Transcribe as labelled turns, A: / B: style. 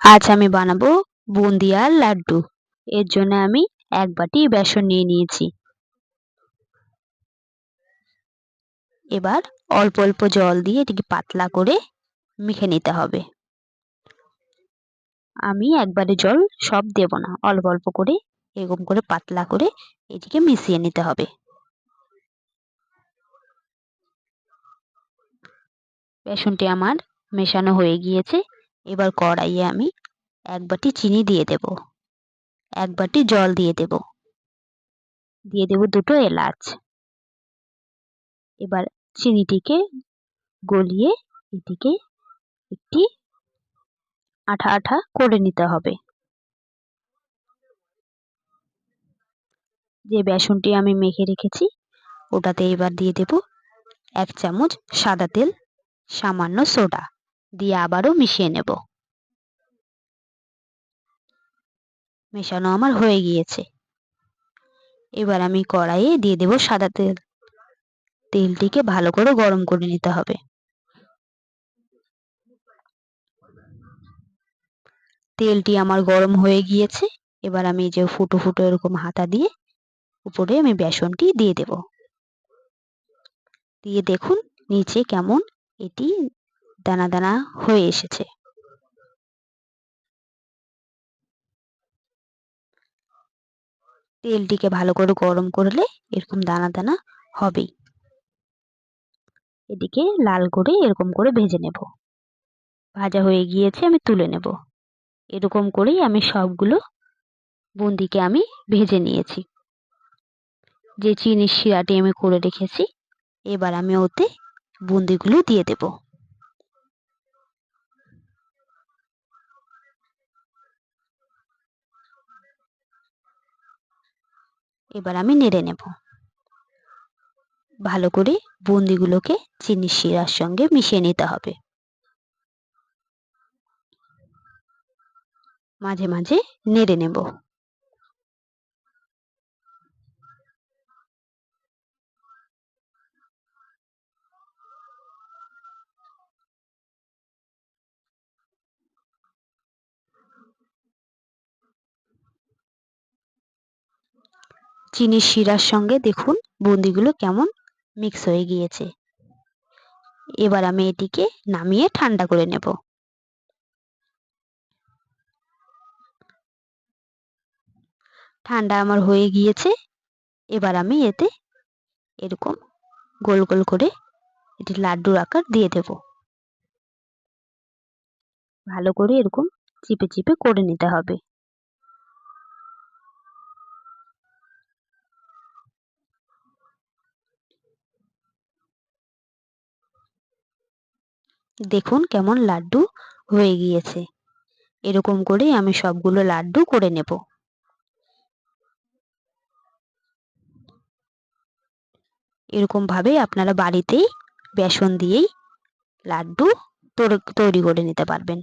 A: আজ আমি বানাবো বুন্দিয়ার লাড্ডু। এর জন্য আমি এক বাটি বেসন নিয়ে নিয়েছি। এবার অল্প অল্প জল দিয়ে এটিকে পাতলা করে মেখে নিতে হবে। আমি একবারে জল সব দেব না, অল্প অল্প করে এরকম করে পাতলা করে এটিকে মিশিয়ে নিতে হবে। বেসনটি আমার মেশানো হয়ে গিয়েছে। এবার কড়াইয়ে আমি এক বাটি চিনি দিয়ে দেব। এক বাটি জল দিয়ে দেব। দিয়ে দেব দুটো এলাচ। এবার চিনিটিকে গলিয়ে এটিকে একটি আঠা আঠা করে নিতে হবে। যে বেসনটি আমি মেখে রেখেছি, ওটাতে এবার দিয়ে দেব এক চামচ সাদা তেল, সামান্য সোডা। দিয়ে আবারও মিশিয়ে নেব। মেশানো আমার হয়ে গিয়েছে। এবার আমি কড়াইয়ে দিয়ে দেব সাদা তেল। তেলটিকে ভালো করে গরম করে নিতে হবে। তেলটি আমার গরম হয়ে গিয়েছে। এবার আমি যে ফুটো ফুটো এরকম হাতা দিয়ে উপরে আমি বেসনটি দিয়ে দেব। দিয়ে দেখুন, নিচে কেমন এটি দানা দানা হয়ে এসেছে। তেলটিকে ভালো করে গরম করলে এরকম দানা দানা হবেই। এদিকে লাল করে এরকম করে ভেজে নেব। ভাজা হয়ে গিয়েছে, আমি তুলে নেব। এরকম করেই আমি সবগুলো বুন্দিকে আমি ভেজে নিয়েছি। যে চিনির শিরাটি আমি করে রেখেছি, এবার আমি ওতে বুন্দিগুলো দিয়ে দেব। এবার আমি নেড়ে নেব। ভালো করে বুন্দিগুলোকে চিনি শিরার সঙ্গে মিশিয়ে নিতে হবে। মাঝে মাঝে নেড়ে নেব। চিনির শিরার সঙ্গে দেখুন বুন্দিগুলো কেমন মিক্স হয়ে গিয়েছে। এবার আমি এটিকে নামিয়ে ঠান্ডা করে নেব। ঠান্ডা আমার হয়ে গিয়েছে। এবার আমি এতে এরকম গোল গোল করে এটি লাড্ডুর আকার দিয়ে দেব। ভালো করে এরকম চিপে চিপে করে নিতে হবে। দেখুন কেমন লাড্ডু হয়ে গিয়েছে। এরকম করেই আমি সবগুলো লাড্ডু করে নেব। এরকমভাবে আপনারা বাড়িতেই বেসন দিয়েই লাড্ডু তৈরি করে নিতে পারবেন।